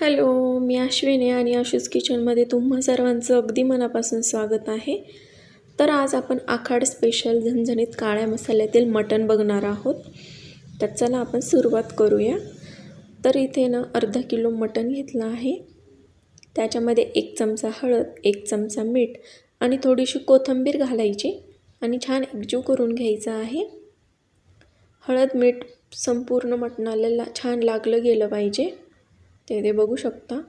Hello मी अश्विनी आणि आशूज किचनमध्ये तुम्हा सर्वांचं अगदी मनापासून स्वागत आहे. तर आज आपण आखाड स्पेशल झणझणीत काळ्या मसाल्यातील मटण बघणार आहोत. तर चला आपण सुरुवात करूया. तर इथे ना अर्धा किलो मटण घेतलं आहे. त्याच्यामध्ये एक चमचा हळद एक चमचा मीठ आणि थोडीशी कोथिंबीर घालायची आणि छान एकजीव करून घ्यायचा आहे. हळद मीठ संपूर्ण मटणाला छान लागलं गेलं पाहिजे. ते ते बघू शकता.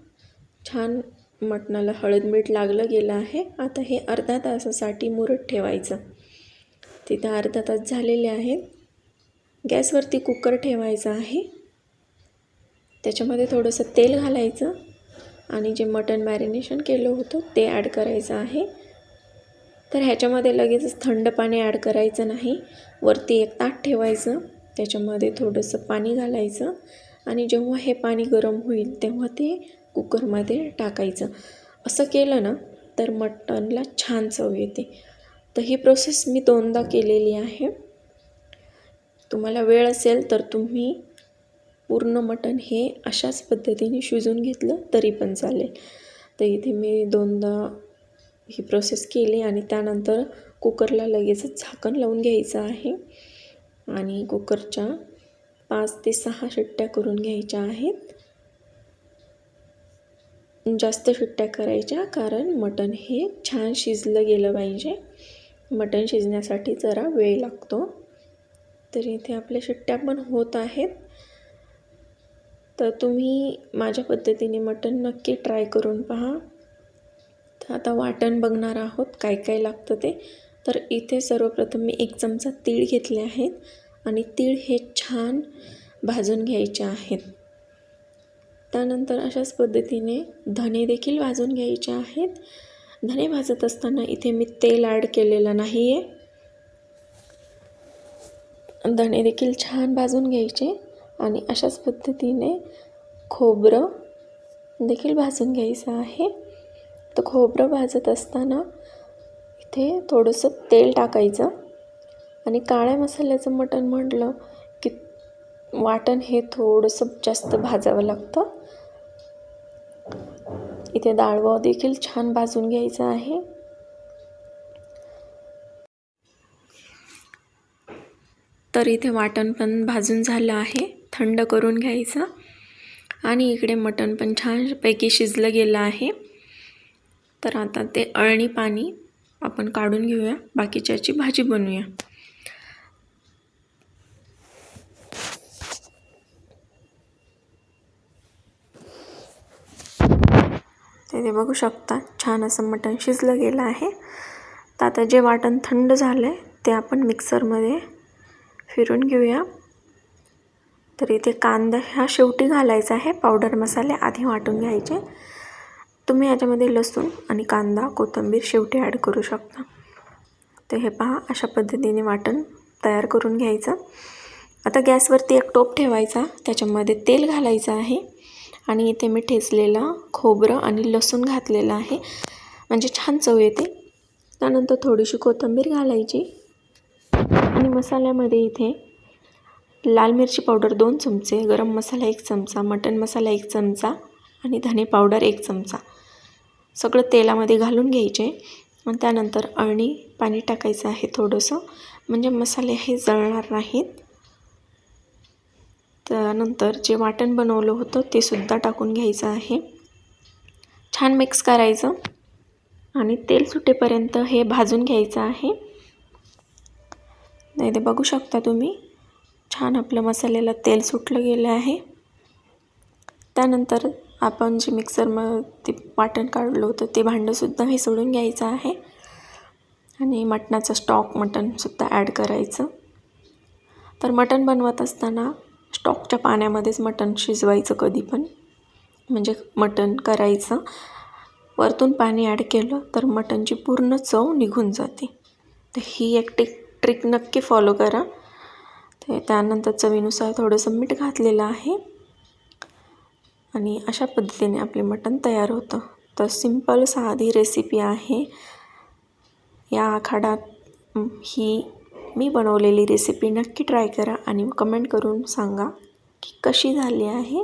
छान मटणाला हळद मीठ लागलं गेलं आहे. आता हे अर्धा तासासाठी मुरत ठेवायचं. तिथं अर्धा तास झालेले आहेत. गॅसवरती कुकर ठेवायचा आहे. त्याच्यामध्ये थोडंसं तेल घालायचं आणि जे मटण मॅरिनेशन केलं होतं ते ॲड करायचं आहे. तर ह्याच्यामध्ये लगेचच थंड पाणी ॲड करायचं नाही. वरती एक ताट ठेवायचं. त्याच्यामध्ये थोडंसं पाणी घालायचं. आणि जेव्हा हे पाणी गरम होईल तेव्हा ते कुकरमध्ये टाकायचं. असं केलं ना तर मटणला छान चव येते. तर ही प्रोसेस मी दोनदा केलेली आहे. तुम्हाला वेळ असेल तर तुम्ही पूर्ण मटण हे अशाच पद्धतीने शिजून घेतलं तरी पण चालेल. तर इथे मी दोनदा ही प्रोसेस केली आणि त्यानंतर कुकरला लगेचच झाकण लावून घ्यायचं आहे. आणि कुकरच्या पाच ते सहा शिट्ट्या करून घ्यायच्या आहेत. जास्त शिट्ट्या करायच्या कारण मटण हे छान शिजलं गेलं पाहिजे. मटण शिजण्यासाठी जरा वेळ लागतो. तर इथे आपल्या शिट्ट्या पण होत आहेत. तर तुम्ही माझ्या पद्धतीने मटण नक्की ट्राय करून पहा. तर आता वाटण बघणार आहोत काय काय लागतं ते. तर इथे सर्वप्रथम मी एक चमचा तीळ घेतले आहेत. आणि तीळ हे छान भाजून घ्यायचे आहेत. त्यानंतर अशाच पद्धतीने धने देखील भाजून घ्यायचे आहेत. धने भाजत असताना इथे मी तेल ॲड केलेलं नाही आहे धणे देखील छान भाजून घ्यायचे आणि अशाच पद्धतीने खोबरं देखील भाजून घ्यायचं आहे. तर खोबरं भाजत असताना इथे थोडंसं तेल टाकायचं. आणि काळ्या मसाल्याचं मटण म्हटलं की वाटण हे थोडंसं जास्त भाजावं लागतं. इथे डाळवा देखील छान भाजून घ्यायचं आहे. तर इथे वाटण पण भाजून झालं आहे. थंड करून घ्यायचं. आणि इकडे मटण पण छानपैकी शिजलं गेलं आहे. तर आता ते अळणी पाणी आपण काढून घेऊया. बाकीच्याची भाजी बनवूया. ते बघू शकता. छान असं मटण शिजलं गेलं आहे. तर आता जे वाटण थंड झालं आहे ते आपण मिक्सरमध्ये फिरून घेऊया. तर इथे कांदा ह्या शेवटी घालायचा आहे. पावडर मसाले आधी वाटून घ्यायचे. तुम्ही याच्यामध्ये लसूण आणि कांदा कोथिंबीर शेवटी ॲड करू शकता. तर हे पहा अशा पद्धतीने वाटण तयार करून घ्यायचं. आता गॅसवरती एक टोप ठेवायचा. त्याच्यामध्ये तेल घालायचं आहे. आणि इथे मी ठेचलेला खोबरं आणि लसूण घातलेलं आहे. म्हणजे छान चव येते. त्यानंतर थोडीशी कोथिंबीर घालायची. आणि मसाल्यामध्ये इथे लाल मिरची पावडर दोन चमचे गरम मसाला एक चमचा मटन मसाला एक चमचा आणि धने पावडर एक चमचा. सगळं तेलामध्ये घालून घ्यायचे. आणि त्यानंतर अळणी पाणी टाकायचं आहे थोडंसं. म्हणजे मसाले हे जळणार नाहीत. त्यानंतर जे वाटण बनवलं होतं ते सुद्धा टाकून घ्यायचं आहे. छान मिक्स करायचं. आणि तेल सुटेपर्यंत हे भाजून घ्यायचं आहे. नाही ते बघू शकता तुम्ही छान आपलं मसाल्याला तेल सुटलं गेलं आहे. त्यानंतर आपण जे मिक्सरमध्ये वाटण काढलं होतं ते भांडंसुद्धा हे सोडून घ्यायचं आहे. आणि मटणाचं स्टॉक मटणसुद्धा ॲड करायचं. तर मटण बनवत असताना स्टॉकच्या पाण्यामध्येच मटण शिजवायचं कधी पण. म्हणजे मटण करायचं. वरतून पाणी ॲड केलं तर मटणची पूर्ण चव निघून जाते. तर ही एक टिक ट्रिक नक्की फॉलो करा. ते त्यानंतर चवीनुसार थोडंसं मीठ घातलेलं आहे. आणि अशा पद्धतीने आपले मटण तयार होतं. तर सिंपल साधी रेसिपी आहे. या आखाडात ही मी बनवलेली रेसिपी नक्की ट्राय करा आणि कमेंट करून सांगा की कशी झाली आहे.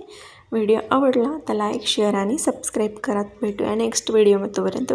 व्हिडिओ आवडला तर लाईक शेअर आणि सबस्क्राईब करा भेटूया नेक्स्ट व्हिडिओमध्ये तोपर्यंत